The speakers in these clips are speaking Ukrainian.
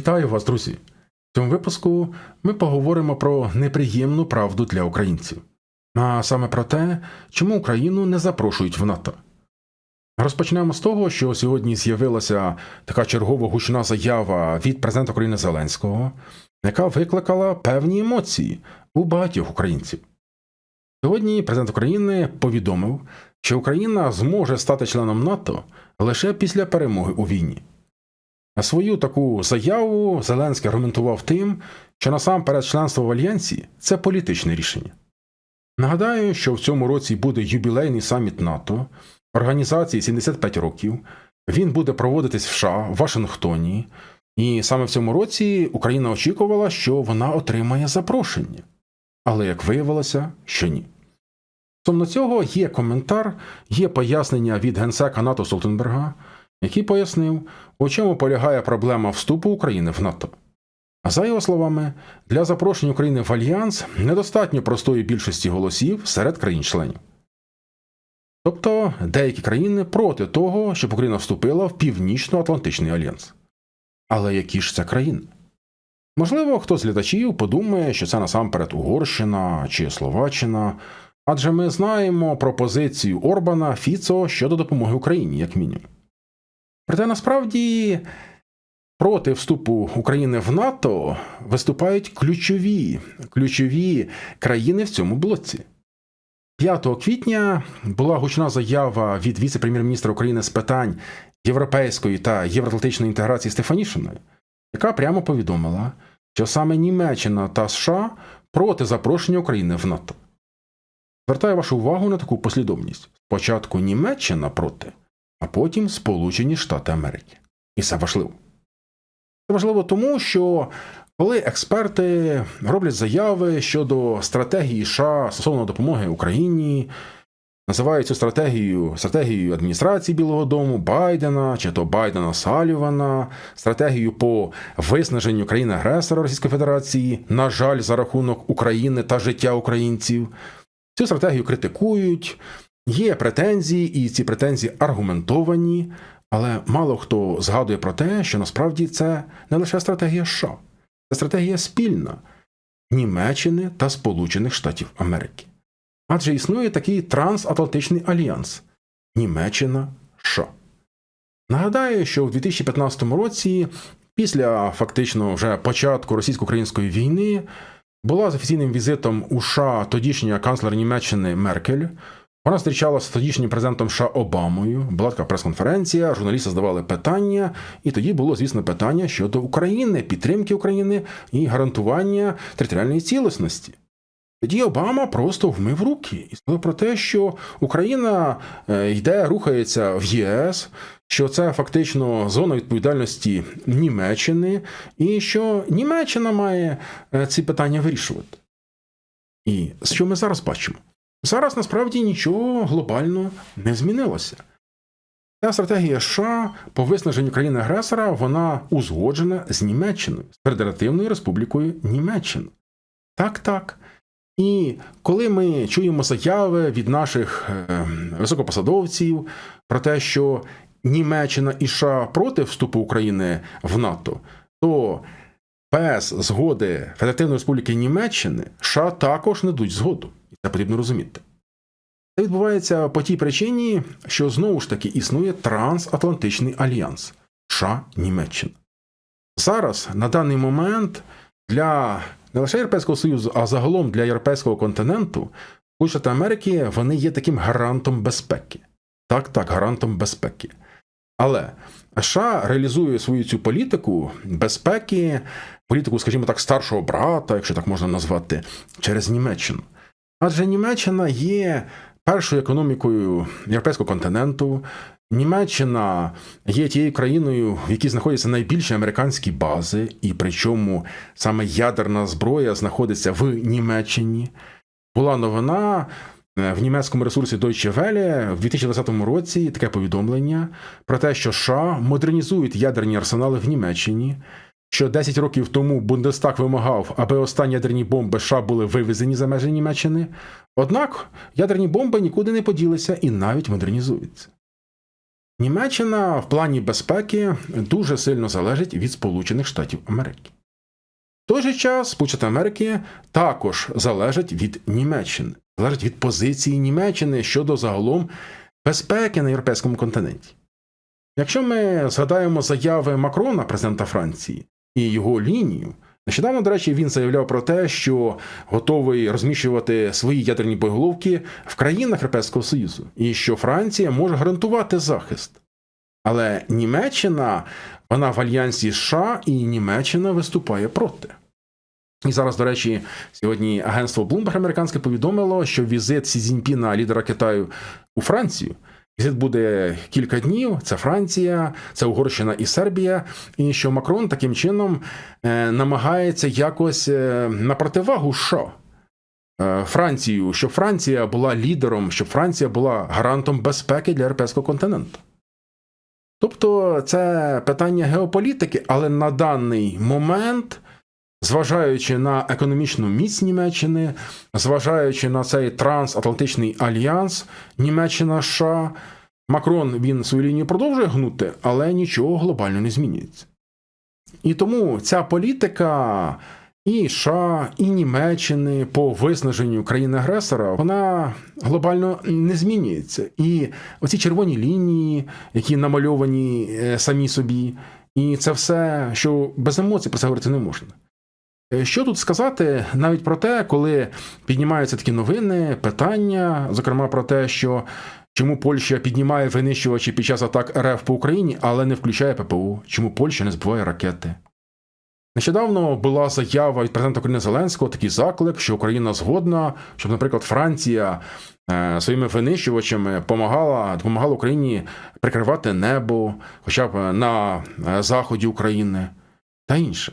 Вітаю вас, друзі! В цьому випуску ми поговоримо про неприємну правду для українців, а саме про те, чому Україну не запрошують в НАТО. Розпочнемо з того, що сьогодні з'явилася така чергова гучна заява від президента України Зеленського, яка викликала певні емоції у багатьох українців. Сьогодні президент України повідомив, що Україна зможе стати членом НАТО лише після перемоги у війні. Свою таку заяву Зеленський аргументував тим, що насамперед членство в Альянсі це політичне рішення. Нагадаю, що в цьому році буде юбілейний саміт НАТО, організації 75 років. Він буде проводитись в США в Вашингтоні, і саме в цьому році Україна очікувала, що вона отримає запрошення. Але як виявилося, що ні. Стосовно цього є коментар, є пояснення від генсека НАТО Столтенберга, який пояснив, у чому полягає проблема вступу України в НАТО. А за його словами, для запрошення України в Альянс недостатньо простої більшості голосів серед країн-членів. Тобто деякі країни проти того, щоб Україна вступила в Північно-Атлантичний альянс. Але які ж це країни? Можливо, хтось з глядачів подумає, що це насамперед Угорщина чи Словаччина, адже ми знаємо про позицію Орбана Фіцо щодо допомоги Україні, як мінімум. Проте насправді проти вступу України в НАТО виступають ключові, ключові країни в цьому блоці. 5 квітня була гучна заява від віце-прем'єр-міністра України з питань європейської та євроатлантичної інтеграції Стефанішиної, яка прямо повідомила, що саме Німеччина та США проти запрошення України в НАТО. Звертаю вашу увагу на таку послідовність: спочатку Німеччина проти, а потім Сполучені Штати Америки. І це важливо. Це важливо тому, що коли експерти роблять заяви щодо стратегії США стосовно допомоги Україні, називають цю стратегію стратегією адміністрації Білого Дому, Байдена чи то Байдена Салівана, стратегію по виснаженню країни агресора Російської Федерації, на жаль, за рахунок України та життя українців. Цю стратегію критикують, є претензії, і ці претензії аргументовані, але мало хто згадує про те, що насправді це не лише стратегія США, це стратегія спільна Німеччини та Сполучених Штатів Америки. Адже існує такий трансатлантичний альянс Німеччина США. Нагадаю, що в 2015 році, після фактично вже початку російсько-української війни, була з офіційним візитом у США тодішня канцлер Німеччини Меркель. Вона зустрічалася з тодішнім президентом США Обамою. Була така прес-конференція, журналісти задавали питання, і тоді було, звісно, питання щодо України, підтримки України і гарантування територіальної цілісності. Тоді Обама просто вмив руки і сказав про те, що Україна йде, рухається в ЄС, що це фактично зона відповідальності Німеччини, і що Німеччина має ці питання вирішувати. І що ми зараз бачимо? Зараз насправді нічого глобально не змінилося. Ця стратегія США по виснаженню країни агресора вона узгоджена з Німеччиною, з Федеративною Республікою Німеччина. Так, так. І коли ми чуємо заяви від наших високопосадовців про те, що Німеччина і США проти вступу України в НАТО, то без згоди Федеративної Республіки Німеччини США також не дадуть згоду. Це потрібно розуміти. Це відбувається по тій причині, що знову ж таки існує трансатлантичний альянс США Німеччина. Зараз на даний момент для не лише Європейського Союзу, а загалом для європейського континенту Штати Америки вони є таким гарантом безпеки. Так, так, гарантом безпеки. Але США реалізує свою цю політику безпеки, політику, скажімо так, старшого брата, якщо так можна назвати, через Німеччину. Адже Німеччина є першою економікою європейського континенту. Німеччина є тією країною, в якій знаходяться найбільші американські бази, і причому саме ядерна зброя знаходиться в Німеччині. Була новина в німецькому ресурсі Deutsche Welle в 2020 році таке повідомлення про те, що США модернізують ядерні арсенали в Німеччині. Що 10 років тому Бундестаг вимагав, аби останні ядерні бомби США були вивезені за межі Німеччини. Однак ядерні бомби нікуди не поділися і навіть модернізуються. Німеччина в плані безпеки дуже сильно залежить від Сполучених Штатів Америки. В той же час Сполучені Америки також залежать від Німеччини, залежать від позиції Німеччини щодо загалом безпеки на європейському континенті. Якщо ми згадаємо заяви Макрона, президента Франції, і його лінію, нещодавно, до речі, він заявляв про те, що готовий розміщувати свої ядерні боєголовки в країнах Європейського Союзу, і що Франція може гарантувати захист. Але Німеччина, вона в альянсі США, і Німеччина виступає проти. І зараз, до речі, сьогодні агентство Bloomberg американське повідомило, що візит Сі Цзіньпіна, лідера Китаю у Францію, візит буде кілька днів. Це Франція, це Угорщина і Сербія. І що Макрон таким чином е, намагається якось е, на противагу США. е, Францію, щоб Франція була лідером, щоб Франція була гарантом безпеки для європейського континенту. Тобто це питання геополітики, але на даний момент, зважаючи на економічну міць Німеччини, зважаючи на цей трансатлантичний альянс Німеччина США, Макрон він свою лінію продовжує гнути, але нічого глобально не змінюється. І тому ця політика і США, і Німеччини по виснаженню країни-агресора, вона глобально не змінюється. І оці червоні лінії, які намальовані е, самі собі, і це все, що без емоцій про це говорити не можна. Е, Що тут сказати навіть про те, коли піднімаються такі новини, питання, зокрема про те, що чому Польща піднімає винищувачі під час атак РФ по Україні, але не включає ППО, чому Польща не збиває ракети. Нещодавно була заява від президента України Зеленського, такий заклик, що Україна згодна, щоб, наприклад, Франція е, своїми винищувачами допомагала, допомагала Україні прикривати небо, хоча б на е, заході України та інше.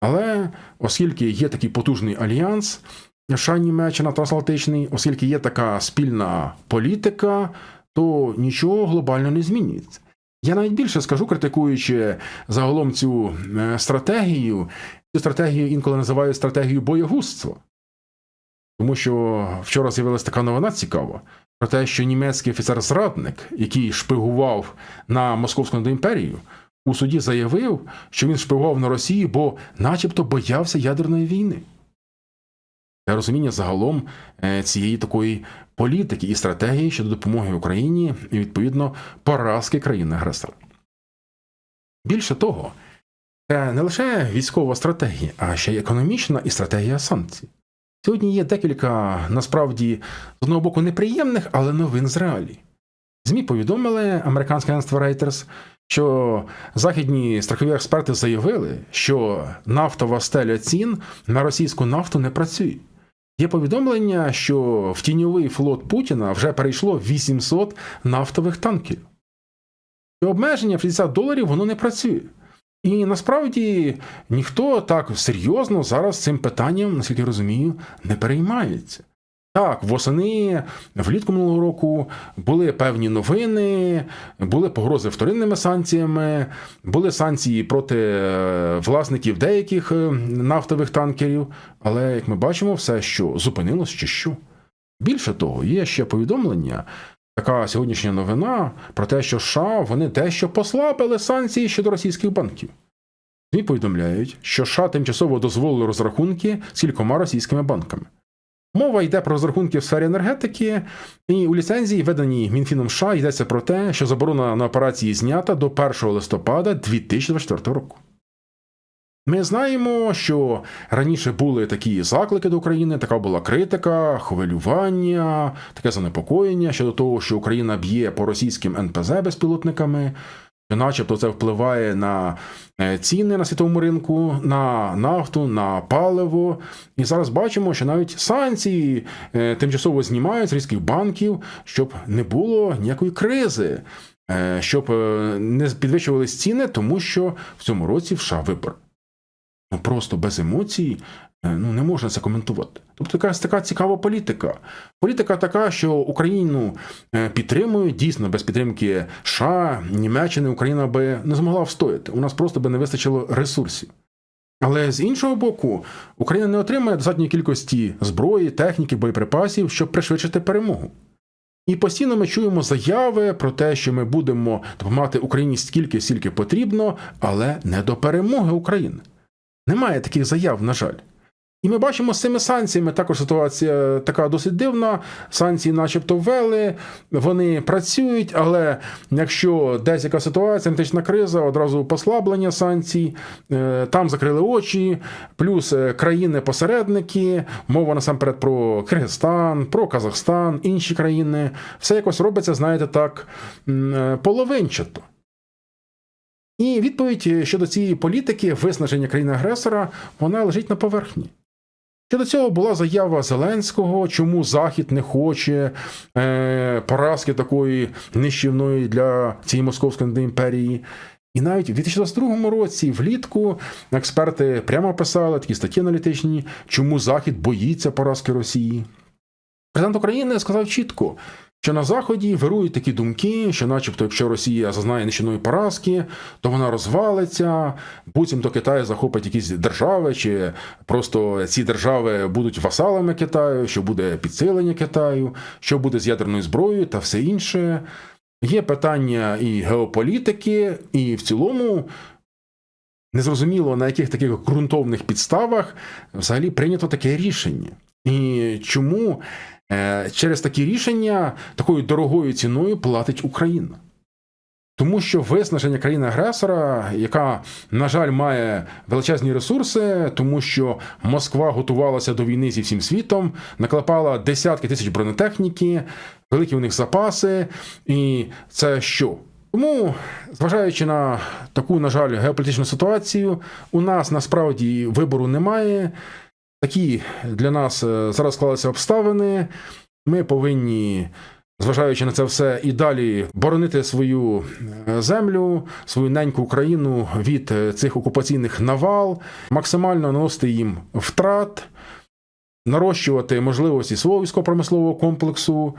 Але оскільки є такий потужний альянс, США Німеччина трансатлантичний, оскільки є така спільна політика, то нічого глобально не змінюється. Я навіть більше скажу, критикуючи загалом цю е, стратегію, цю стратегію інколи називають стратегією боєгузтва. Тому що вчора з'явилася така новина цікава про те, що німецький офіцер-зрадник, який шпигував на Московську імперію, у суді заявив, що він шпигував на Росію, бо начебто боявся ядерної війни. Для розуміння загалом е, цієї такої політики і стратегії щодо допомоги Україні і, відповідно, поразки країни-агресора. Більше того, це не лише військова стратегія, а ще й економічна і стратегія санкцій. Сьогодні є декілька насправді з одного боку неприємних, але новин з реалій. ЗМІ повідомили американське агентство Reuters, що західні страхові експерти заявили, що нафтова стеля цін на російську нафту не працює. Є повідомлення, що в тіньовий флот Путіна вже перейшло 800 нафтових танкерів. І обмеження в 60 доларів воно не працює. І насправді ніхто так серйозно зараз цим питанням, наскільки я розумію, не переймається. Так, восени влітку минулого року були певні новини, були погрози вторинними санкціями, були санкції проти е, власників деяких е, нафтових танкерів. Але як ми бачимо, все що зупинилось чи що. Більше того, є ще повідомлення. Така сьогоднішня новина про те, що США вони дещо послабили санкції щодо російських банків. ЗМІ повідомляють, що США тимчасово дозволили розрахунки з кількома російськими банками. Мова йде про розрахунки в сфері енергетики, і у ліцензії, виданій Мінфіном США, йдеться про те, що заборона на операції знята до 1 листопада 2024 року. Ми знаємо, що раніше були такі заклики до України, така була критика, хвилювання, таке занепокоєння щодо того, що Україна б'є по російським НПЗ безпілотниками, начебто це впливає на е, ціни на світовому ринку, на нафту, на паливо. І зараз бачимо, що навіть санкції е, тимчасово знімають з різких банків, щоб не було ніякої кризи, е, щоб не підвищувались ціни, тому що в цьому році в США вибор. Ну просто без емоцій ну, не можна це коментувати. Тобто якась така цікава політика. Політика така, що Україну підтримують, дійсно, без підтримки США, Німеччини, Україна би не змогла встояти. У нас просто би не вистачило ресурсів. Але з іншого боку, Україна не отримає достатньої кількості зброї, техніки, боєприпасів, щоб пришвидшити перемогу. І постійно ми чуємо заяви про те, що ми будемо допомагати Україні стільки, скільки потрібно, але не до перемоги України. Немає таких заяв, на жаль. І ми бачимо з цими санкціями також ситуація така досить дивна. Санкції, начебто, ввели, вони працюють, але якщо десь яка ситуація, політична криза, одразу послаблення санкцій, е, там закрили очі, плюс е, країни-посередники, мова насамперед про Киргизстан, про Казахстан, інші країни, все якось робиться, знаєте, так е, половинчато. І відповідь щодо цієї політики виснаження країни-агресора, вона лежить на поверхні. Щодо цього була заява Зеленського, чому Захід не хоче е, поразки такої нищівної для цієї московської імперії. І навіть у 2022 році, влітку, експерти прямо писали такі статті аналітичні, чому Захід боїться поразки Росії. Президент України сказав чітко, що на Заході вирують такі думки, що, начебто, якщо Росія зазнає нищівної поразки, то вона розвалиться, буцімто Китай захопить якісь держави, чи просто ці держави будуть васалами Китаю, що буде підсилення Китаю, що буде з ядерною зброєю та все інше. Є питання і геополітики, і в цілому незрозуміло на яких таких ґрунтовних підставах взагалі прийнято таке рішення. І чому через такі рішення такою дорогою ціною платить Україна? Тому що виснаження країни-агресора, яка, на жаль, має величезні ресурси, тому що Москва готувалася до війни зі всім світом, наклепала десятки тисяч бронетехніки, великі у них запаси, і це що? Тому, зважаючи на таку, на жаль, геополітичну ситуацію, у нас насправді вибору немає. Такі для нас е, зараз склалися обставини. Ми повинні, зважаючи на це все, і далі боронити свою е, землю, свою неньку Україну від е, цих окупаційних навал, максимально наносити їм втрат, нарощувати можливості свого військово-промислового комплексу,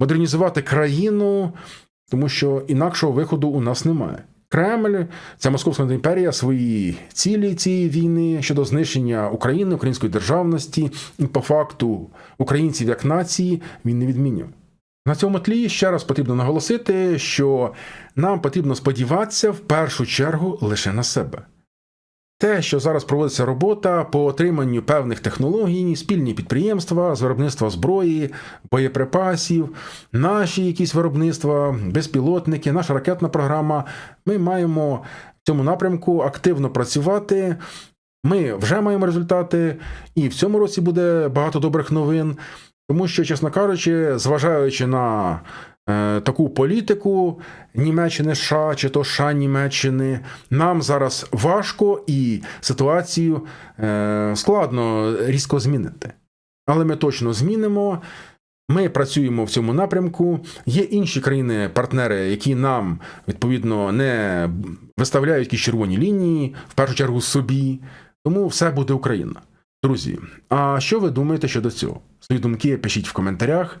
модернізувати країну, тому що інакшого виходу у нас немає. Кремль, ця Московська імперія, свої цілі цієї війни щодо знищення України, української державності і по факту українців як нації він не відмінив. На цьому тлі ще раз потрібно наголосити, що нам потрібно сподіватися в першу чергу лише на себе. Те, що зараз проводиться робота по отриманню певних технологій, спільні підприємства з виробництва зброї, боєприпасів, наші якісь виробництва, безпілотники, наша ракетна програма, ми маємо в цьому напрямку активно працювати. Ми вже маємо результати, і в цьому році буде багато добрих новин. Тому що, чесно кажучи, зважаючи на таку політику Німеччини США чи то США Німеччини, нам зараз важко і ситуацію е, складно різко змінити. Але ми точно змінимо. Ми працюємо в цьому напрямку. Є інші країни-партнери, які нам відповідно не виставляють якісь червоні лінії, в першу чергу собі. Тому все буде Україна. Друзі, а що ви думаєте щодо цього? Свої думки пишіть в коментарях.